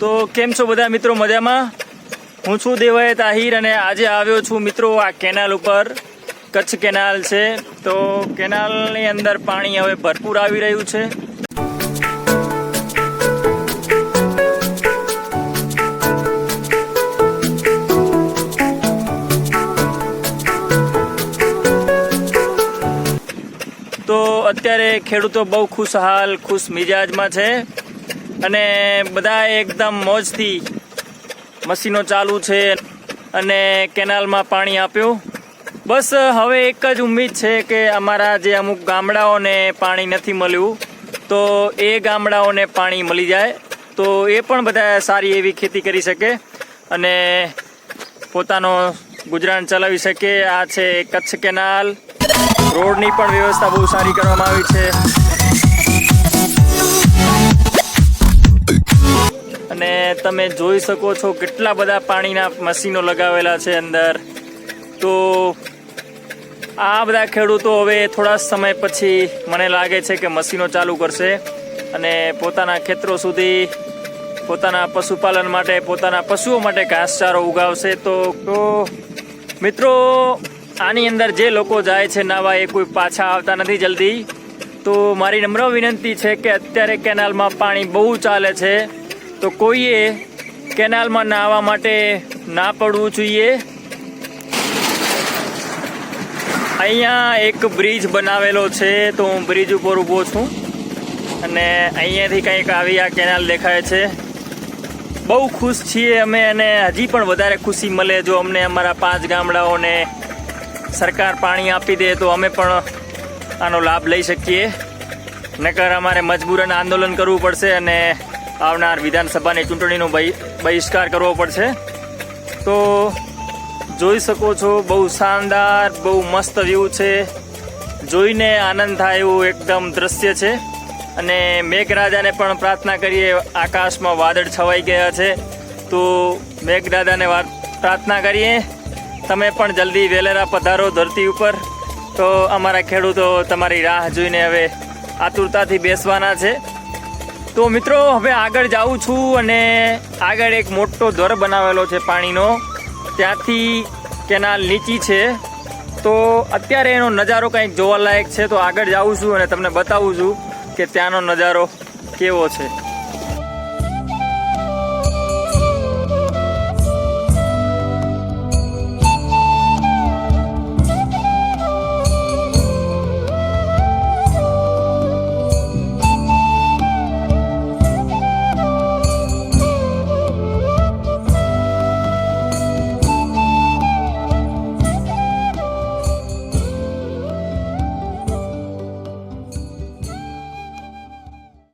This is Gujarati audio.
તો કેમ છો બધા મિત્રો મજામાં? હું છું દેવાયત આહિર અને આજે આવ્યો છું મિત્રો આ કેનાલ ઉપર. કચ્છ કેનાલ છે. તો કેનાલની અંદર પાણી હવે ભરપૂર આવી રહ્યું છે. તો અત્યારે ખેડૂતો બહુ ખુશહાલ, ખુશ મિજાજમાં છે. અને બધા એકદમ મોજથી મશીનો ચાલુ છે અને કેનાલમાં પાણી આપ્યું. બસ હવે એક જ ઉમ્મીદ છે કે અમારા જે અમુક ગામડાઓને પાણી નથી મળ્યું, તો એ ગામડાઓને પાણી મળી જાય. તો એ પણ બધા સારી એવી ખેતી કરી શકે અને પોતાનો ગુજરાન ચલાવી શકે. આ છે કચ્છ કેનાલ. રોડની પણ વ્યવસ્થા બહુ સારી કરવામાં આવી છે. તમે જોઈ શકો છો કેટલા બધા પાણીના મશીનો લગાવેલા છે અંદર. તો આ બધા ખેડૂતો હવે થોડા સમય પછી મને લાગે છે કે મશીનો ચાલુ કરશે અને પોતાના ખેતરો સુધી પોતાના પશુપાલન માટે, પોતાના પશુઓ માટે ઘાસચારો ઉગાવશે. તો મિત્રો, આની અંદર જે લોકો જાય છે નાવા એ કોઈ પાછા આવતા નથી જલ્દી. તો મારી નમ્ર વિનંતી છે કે અત્યારે કેનાલમાં પાણી બહુ ચાલે છે. તો કોઈએ કેનાલમાં નાહવા માટે ના પડવું જોઈએ? અહીંયા એક બ્રિજ બનાવેલો છે, તો હું બ્રિજ ઉપર ઊભો છું. અને અહીંયાથી કંઈક આવી આ કેનાલ દેખાય છે. બહુ ખુશ છીએ અમે અને હજી પણ વધારે ખુશી મળે જો અમને અમારા પાંચ ગામડાઓને સરકાર પાણી આપી દે તો અમે પણ આનો લાભ લઈ શકીએ. નકર અમારે મજબૂરન આંદોલન કરવું પડશે અને આવનાર વિધાનસભાની ચૂંટણીનો બહિ- બહિષ્કાર કરવો પડશે. તો જોઈ શકો છો, બહુ શાનદાર, બહુ મસ્ત વ્યૂ છે. જોઈને આનંદ થાય એવું એકદમ દ્રશ્ય છે. અને મેઘરાજાને પણ પ્રાર્થના કરીએ, આકાશમાં વાદળ છવાઈ ગયા છે. તો મેઘદાદાને વા- પ્રાર્થના કરીએ, તમે પણ જલ્દી વેલેરા પધારો ધરતી ઉપર. તો અમારા ખેડૂતો તમારી રાહ જોઈને હવે આતુરતાથી બેસવાના છે. તો મિત્રો, હવે આગળ જાઉં છું અને આગળ એક મોટો દર બનાવેલો છે પાણીનો. ત્યાંથી કેનાલ નીચી છે. તો અત્યારે એનો નજારો કંઈક જોવાલાયક છે. તો આગળ જાઉં છું અને તમને બતાવું છું કે ત્યાંનો નજારો કેવો છે.